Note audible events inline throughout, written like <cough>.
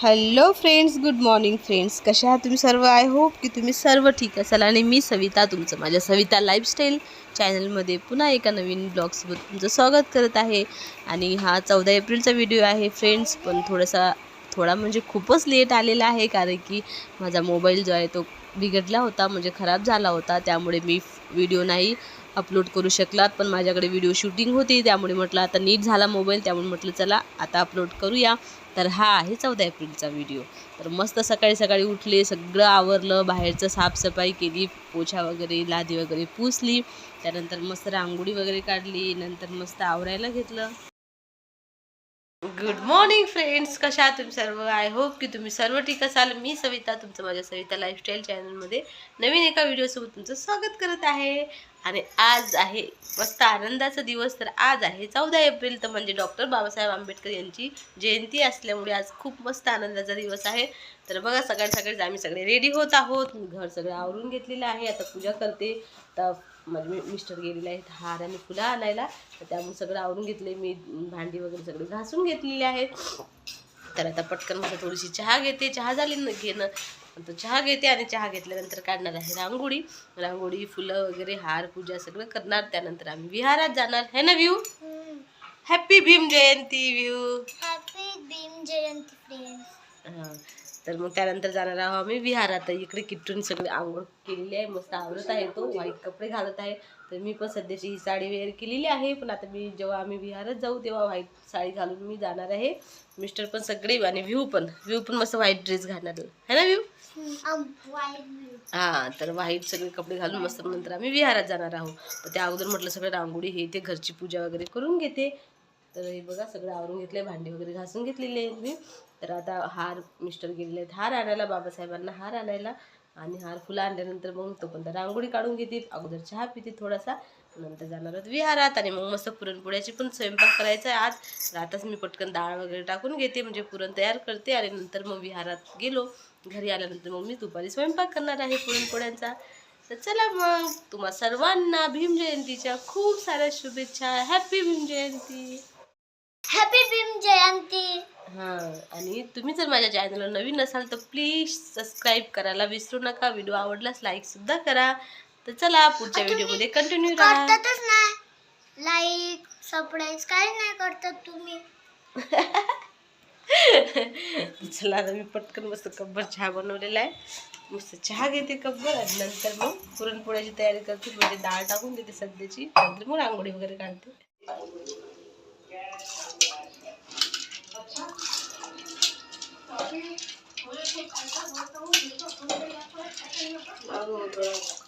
Hello friends good morning friends. कशा आहात तुम्ही सर्व? आय होप की तुम्ही सर्व ठीक असाल. आणि मी सविता तुमचं माझ्या सविता लाईफस्टाईल चॅनलमध्ये पुन्हा एका नवीन ब्लॉगसोबत तुमचं स्वागत करत आहे. आणि हा चौदा एप्रिलचा व्हिडिओ आहे फ्रेंड्स पण थोडासा थोडा म्हणजे खूपच लेट आलेला आहे कारण की माझा मोबाईल जो आहे तो बिघडला होता म्हणजे खराब झाला होता. त्यामुळे मी व्हिडिओ नाही अपलोड करू शकलात पण माझ्याकडे व्हिडिओ शूटिंग होती. त्यामुळे म्हटलं आता नीट झाला मोबाईल त्यामुळे म्हटलं चला आता अपलोड करूया. तर हा आहे चौदा एप्रिलचा व्हिडिओ तर मस्त सकाळी सकाळी उठले सगळं आवरलं बाहेरचं साफसफाई केली पोछा वगैरे लादी वगैरे पुसली. त्यानंतर मस्त रांगोळी वगैरे काढली नंतर मस्त आवरायला घेतलं. गुड मॉर्निंग फ्रेंड्स कशा आहात तुम्ही सर्व? आय होप की तुम्ही सर्व ठीक असाल. मी सविता तुमचं माझ्या सविता लाईफस्टाईल चॅनलमध्ये नवीन एका व्हिडिओसोबत तुमचं स्वागत करत आहे. आणि आज आहे मस्त आनंदाचा दिवस. तर आज आहे चौदा एप्रिल. तर म्हणजे डॉक्टर बाबासाहेब आंबेडकर यांची जयंती असल्यामुळे आज खूप मस्त आनंदाचा दिवस आहे. तर बघा सकाळी सकाळीच आम्ही सगळे रेडी होत आहोत. घर सगळं आवरून घेतलेलं आहे. आता पूजा करते. तर माझे मी- मिस्टर गेलेले आहेत हार आणि फुलं आणायला. तर त्यामुळे सगळं आवरून घेतले मी भांडी वगैरे सगळे घासून घेतलेली आहेत. तर आता पटकन मला थोडीशी चहा घेते. चहा झाली न घेणं. तर चहा घेते आणि चहा घेतल्यानंतर काढणार आहे रांगोळी. रांगोळी फुलं वगैरे हार पूजा सगळं करणार. त्यानंतर आम्ही विहारात जाणार. है ना view? Happy Bhim Jayanti view. Happy Bhim Jayanti friends तर मग त्यानंतर जाणार आहोत आम्ही विहारात. इकडे किट्टून सगळे आंघोळ केलेली आहे मस्त आवरत आहे तो व्हाईट कपडे घालत आहे. तर मी पण सध्याची ही साडी वेअर केलेली आहे पण आता मी जेव्हा आम्ही विहारात जाऊ तेव्हा व्हाईट साडी घालून मी जाणार आहे. मिस्टर पण सगळे आणि व्ह्यू पण. व्ह्यू पण मस्त व्हाईट ड्रेस घालणार आहे. ना व्ह्यू हां तर व्हाईट सगळे कपडे घालून मस्त नंतर आम्ही विहारात जाणार आहोत. तर त्या अगोदर म्हटलं सगळं रांगोळी हे ते घरची पूजा वगैरे करून घेते. तर हे बघा सगळं आवरून घेतले भांडी वगैरे घासून घेतलेले आहेत मी. तर आता हार मिस्टर गेलेले आहेत. हार आणायला बाबासाहेबांना हार आणायला आणि हार फुलं आणल्यानंतर मग तो पण रांगोळी काढून घेतील. अगोदर चहा पितील थोडासा नंतर जाणार आहोत विहारात आणि मग मस्त पुरणपोळ्याची पण स्वयंपाक करायचा आहे आज. तर आताच मी पटकन डाळ वगैरे टाकून घेते म्हणजे पुरण तयार करते आणि नंतर मग विहारात गेलो. घरी आल्यानंतर मग मी दुपारी स्वयंपाक करणार आहे पुरणपोळ्यांचा. तर चला मग तुम्हा सर्वांना भीम जयंतीच्या खूप साऱ्या शुभेच्छा. हॅपी भीम जयंती! हॅपी भीम जयंती हां आणि तुम्ही जर माझ्या चॅनलला नवीन असाल तर प्लीज सबस्क्राईब करायला विसरू नका. व्हिडिओ आवडल्यास लाईक सुद्धा करा. तर चला पुढच्या व्हिडिओमध्ये कंटिन्यू राहा. करतातच नाही लाईक सबस्क्राईब काय नाही करतात तुम्ही. <laughs> चला आता मी पटकन मस्त कब्बर चहा बनवलेला आहे. मस्त चहा घेते कब्बर आणि नंतर मग पुरणपोळ्याची तयारी करते. म्हणजे डाळ टाकून देते सध्याची. नंतर मग रांगोळी वगैरे काढते. बस.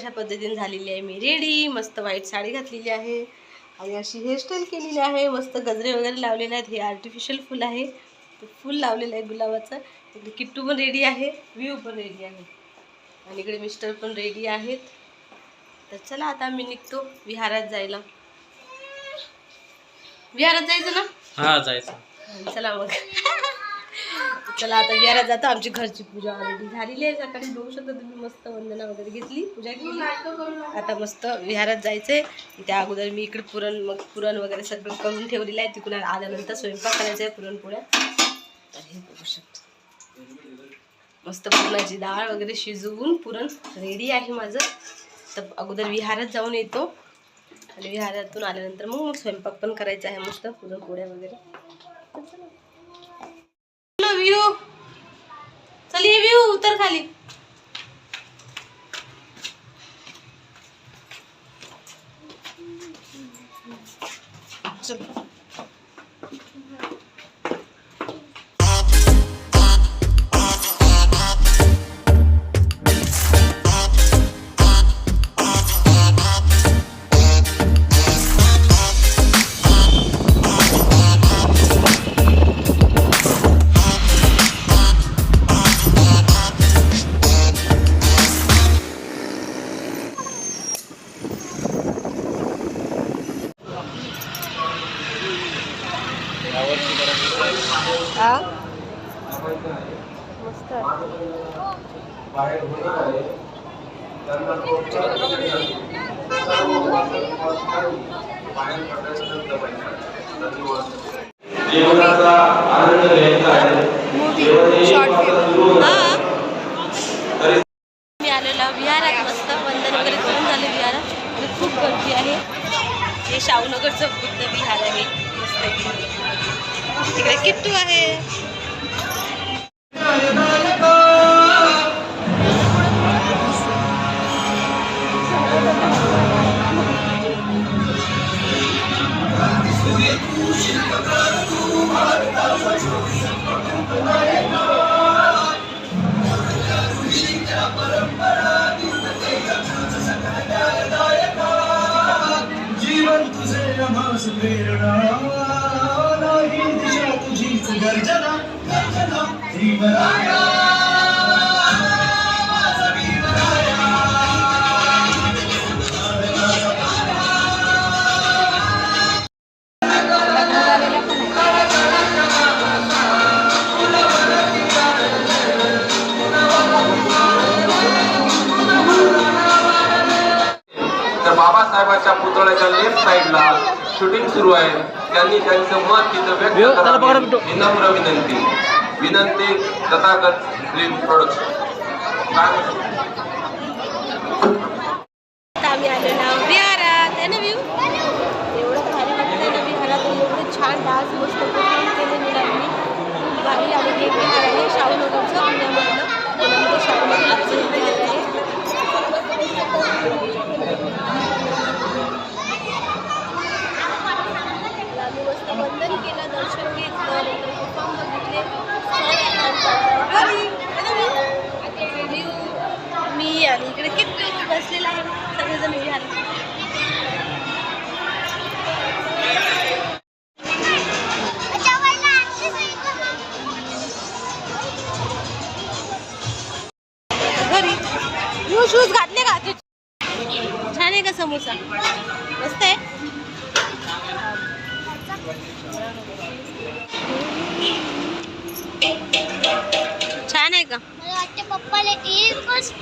अशा पद्धतीने झालेली आहे मी रेडी मस्त व्हाईट साडी घातलेली आहे. आणि अशी हेअरस्टाईल केलेली आहे मस्त गजरे वगैरे लावलेले आहेत. हे आर्टिफिशियल फुल आहे. ते फुल लावलेलं आहे गुलाबाचं. इकडे किट्टू पण रेडी आहे. व्ह्यू पण रेडी आहे. आणि इकडे मिस्टर पण रेडी आहेत. तर चला आता मी निघतो विहारात जायला. विहारात जायचं ना? हा जायचं. चला मग. चला आता विहारात जातो. आमची घरची पूजा ऑलरेडी झालेली आहे. सकाळी बघू शकता तुम्ही मस्त वंदना वगैरे घेतली पूजा केली. आता मस्त विहारात जायचंय. त्या अगोदर मी इकडे पुरण मग पुरण वगैरे सगळं करून ठेवलेलं आहे. तिकडून आल्यानंतर स्वयंपाक करायचा आहे पुरणपोळ्या तर हे बघू शकतो. मस्त पुरणाची डाळ वगैरे शिजवून पुरण रेडी आहे माझं. तर अगोदर विहारात जाऊन येतो. आणि विहारातून आल्यानंतर मग मग स्वयंपाक पण करायचा आहे मस्त पुरणपोळ्या वगैरे. हो उतर खाली. चल. हा? मस्त. जीवनाचा आनंद घ्यायचा आहे. शॉर्ट फिल्म हा? तरी मी आलेला विहारात मस्त. वंदन वगैरे करून झाले विहारात. आणि खूप गर्दी आहे. हे शाहूनगरचं बुद्ध विहार आहे मस्त तिकडे किट्टू आहे. बाबासाहेबांच्या पुतळ्याच्या लेफ्ट साईडला शूटिंग सुरू आहे. त्यांनी त्यांचं मत तिथं व्यक्त विनम्र विनंती विनंती तथागत फिल्म प्रोडक्शन यू शूज घातले का? तू छान आहे का समोसा मस्त आहे. छान आहे का? मला वाटतं पप्पाला एकच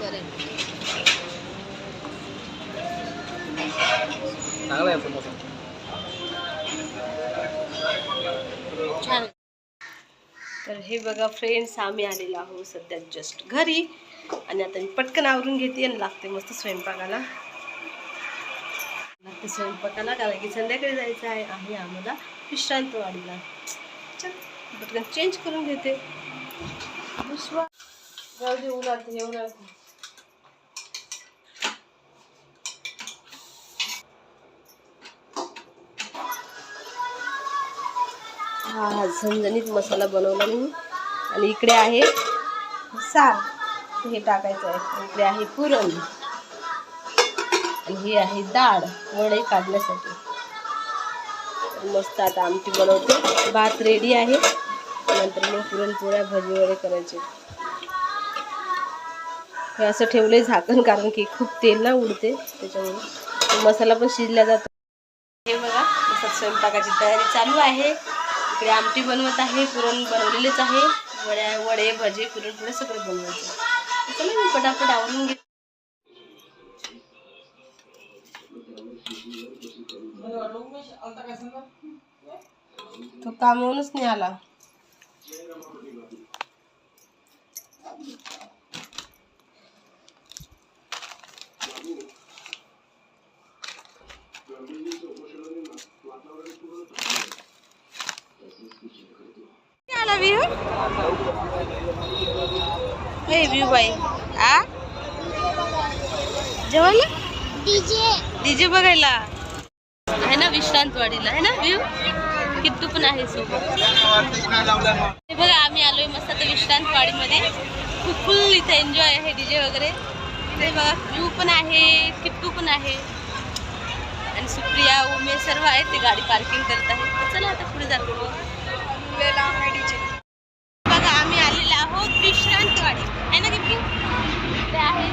बरं चांगला आहे समोसा हे बघा फ्रेंड्स आम्ही आलेलो आहोत सध्या जस्ट घरी. आणि आता मी पटकन आवरून घेते आणि लागते मस्त स्वयंपाकाला. लागते स्वयंपाकाला कारण की संध्याकाळी जायचं आहे आहे आम्हाला विश्रांतवाडीला. चल पटकन चेंज करून घेते. विश्वा जाऊ दे उन्हात हे हा झणझणीत मसाला बनवला मी. आणि इकडे आहे सार हे टाकायचं आहे. इकडे आहे पुरण. आणि ही आहे डाळ. वडे काढण्यासाठी. मस्त आता आमटी बनवते. भात रेडी आहे. नंतर मग पुरणपोळ्या भजी वडे करायचे. हे असं ठेवलंय झाकण कारण की खूप तेल ना उडते त्याच्यामुळे. मसाला पण शिजला जातो. हे बघा स्वयंपाकाची तयारी चालू आहे. इकडे आमटी बनवत आहे पुरण बनवलेलेच आहे. वड्या वडे भजे पुरणपोळे सगळं बनवायचं. चला मी पटापट आवरून घे तो कामावूनच नाही आला. आला व्ह्यू बाई. आ? जेवायला? डीजे. डीजे बघायला. आहे ना विश्रांतवाडीला आहे ना व्ह्यू किट्टू पण आहे सोबत. हे बघा आम्ही आलोय मस्त आता विश्रांतवाडीमध्ये. खूप फुल इथे एन्जॉय आहे डीजे वगैरे. ते बघा व्ह्यू पण आहे किट्टू पण आहे. आणि सुप्रिया उमे सर्व आहेत ते गाडी पार्किंग करत आहेत. चला आता पुढे जातो. बघा आम्ही आलेलो आहोत विश्रांतवाडी आहे ना किती? ते आहे.